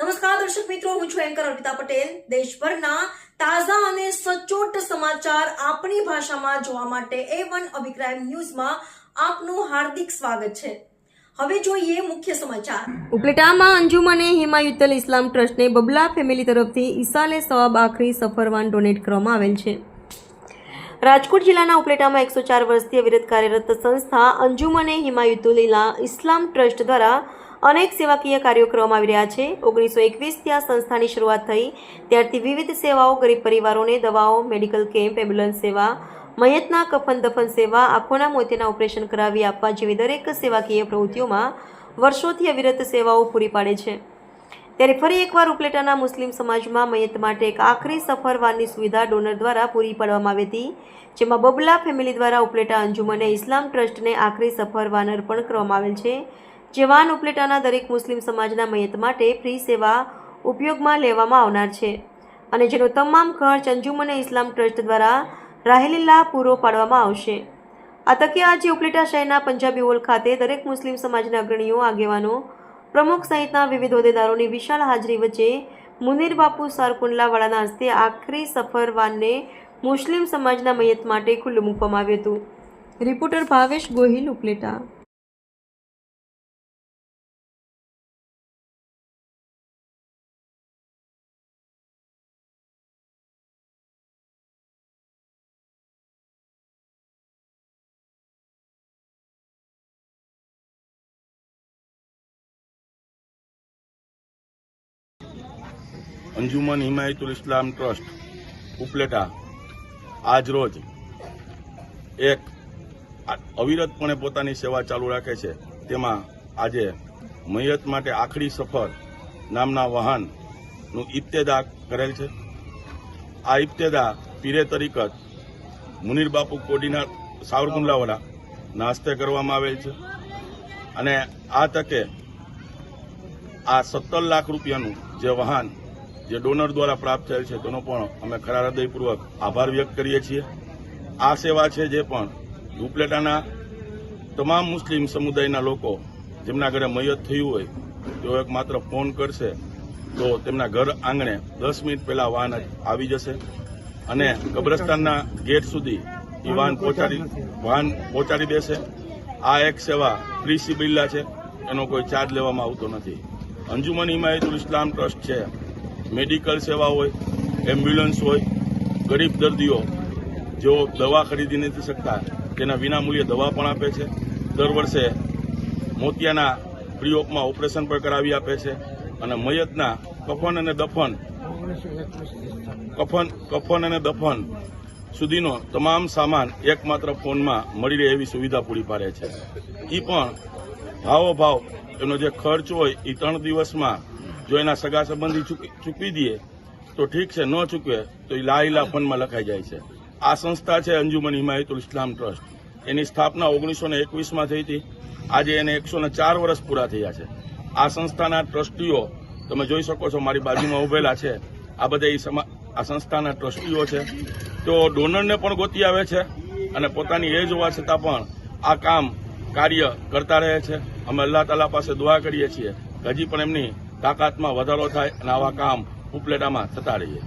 નમસ્કાર, દર્શક મિત્રો, હું છું એન્કર અર્પિતા પટેલ. દેશભરના તાજા અને સચોટ સમાચાર આપણી ભાષામાં જોવા માટે એ વન અભિક્રાઇમ ન્યૂઝમાં આપનું હાર્દિક સ્વાગત છે. હવે જોઈએ મુખ્ય સમાચાર. ઉપલેટામાં અંજુમને હિમાયુતલ ઇસ્લામ ટ્રસ્ટને બબલા ફેમિલી તરફથી ઈસાલે સવાબ આખરી સફરવાન ડોનેટ કરવામાં આવેલ છે. રાજકોટ જિલ્લાના ઉપલેટામાં એકસો ચાર વર્ષથી અવિરત કાર્યરત સંસ્થા અંજુમને હિમાયુતુલ ઇસ્લામ ટ્રસ્ટ દ્વારા અનેક સેવાકીય કાર્યો કરવામાં આવી રહ્યા છે. ઓગણીસો એકવીસથી આ સંસ્થાની શરૂઆત થઈ. ત્યારથી વિવિધ સેવાઓ, ગરીબ પરિવારોને દવાઓ, મેડિકલ કેમ્પ, એમ્બ્યુલન્સ સેવા, મયતના કફન દફન સેવા, આંખોના મોતીના ઓપરેશન કરાવી આપવા જેવી દરેક સેવાકીય પ્રવૃત્તિઓમાં વર્ષોથી અવિરત સેવાઓ પૂરી પાડે છે. ત્યારે ફરી એકવાર ઉપલેટાના મુસ્લિમ સમાજમાં મયત માટે એક આખરી સફરવારની સુવિધા ડોનર દ્વારા પૂરી પાડવામાં આવી હતી, જેમાં બબલા ફેમિલી દ્વારા ઉપલેટા અંજુમને ઇસ્લામ ટ્રસ્ટને આખરી સફરવાન અર્પણ કરવામાં આવેલ છે. જે વાન ઉપલેટાના દરેક મુસ્લિમ સમાજના મયત માટે ફ્રી સેવા ઉપયોગમાં લેવામાં આવનાર છે અને જેનો તમામ ખર્ચ અંજુમને ઇસ્લામ ટ્રસ્ટ દ્વારા રાહેલીલા પૂરો પાડવામાં આવશે. આ તકે આજે ઉપલેટા શહેરના પંજાબી હોલ ખાતે દરેક મુસ્લિમ સમાજના અગ્રણીઓ, આગેવાનો, પ્રમુખ સહિતના વિવિધ હોદ્દેદારોની વિશાળ હાજરી વચ્ચે મુનીર બાપુ સારકુંડલાવાળાના હસ્તે આખરી સફર વાનને મુસ્લિમ સમાજના મયત માટે ખુલ્લું મૂકવામાં આવ્યું હતું. રિપોર્ટર ભાવેશ ગોહિલ, ઉપલેટા. અંજુમન હિમાયતુલ ઇસ્લામ ટ્રસ્ટ, ઉપલેટા. આજ રોજ એક અવિરતપણે પોતાની સેવા ચાલુ રાખે છે. તેમાં આજે મૈયત માટે આખરી સફર નામના વાહનનું ઇબ્તેદા કરેલ છે. આ ઇબ્તેદા પીરે તરીકત મુનીર બાપુ કોડીના સાવરકુંડલાવાળા નાસ્તે કરવામાં આવેલ છે. અને આ તકે આ સત્તર લાખ રૂપિયાનું જે વાહન જે ડોનર દ્વારા પ્રાપ્ત થયેલ છે તેનો પણ અમે ખરા હૃદયપૂર્વક આભાર વ્યક્ત કરીએ છીએ. આ સેવા છે જે પણ ઉપલેટાના તમામ મુસ્લિમ સમુદાયના લોકો જેમના ઘરે મૈયત થયું હોય તેઓ એક માત્ર ફોન કરશે તો તેમના ઘર આંગણે દસ મિનિટ પહેલા વાહન આવી જશે અને કબ્રસ્તાનના ગેટ સુધી એ વાહન પહોંચાડી વાહન પહોંચાડી દેશે. આ એક સેવા ફ્રી સિબિલ્લા છે એનો કોઈ ચાર્જ લેવામાં આવતો નથી. અંજુમન હિમાયતુલ ઇસ્લામ ટ્રસ્ટ છે મેડિકલ સેવા હોય, એમ્બ્યુલન્સ હોય, ગરીબ દર્દીઓ, જેઓ દવા ખરીદી નથી શકતા, તેના વિનામૂલ્યે દવા પણ આપે છે. દર વર્ષે મોતિયાના ઓફમાં ઓપરેશન પણ કરાવી આપે છે અને મયતના કફન અને દફન, કફન કફન અને દફન સુધીનો તમામ સામાન એકમાત્ર ફોનમાં મળી રહે એવી સુવિધા પૂરી પાડે છે. એ પણ ભાવો ભાવ એનો જે ખર્ચ હોય એ ત્રણ દિવસમાં જો એના સગા સંબંધી ચૂકી- ચૂકવી દઈએ, તો ઠીક છે, ન ચૂકવે, તો એ લાહીલા ફંડમાં લખાઈ જાય છે. આ સંસ્થા છે અંજુમન હિમાયતુલ ઇસ્લામ ટ્રસ્ટ. એની સ્થાપના ઓગણીસો ને એકવીસમાં થઈ હતી. આજે એને એકસો ને ચાર વર્ષ પૂરા થયા છે. આ સંસ્થાના ટ્રસ્ટીઓ, તમે જોઈ શકો છો મારી બાજુમાં ઉભેલા છે. આ બધા આ સંસ્થાના ટ્રસ્ટીઓ છે. તેઓ ડોનરને પણ ગોતી આવે છે અને પોતાની એજ હોવા છતાં પણ આ કામ કાર્ય કરતા રહે છે. અમે અલ્લાહ તાલા પાસે દુઆ કરીએ છીએ. હજી પણ એમની તાકાતમાં વધારો થાય અને આવા કામ ઉપલેટામાં થતા રહીએ.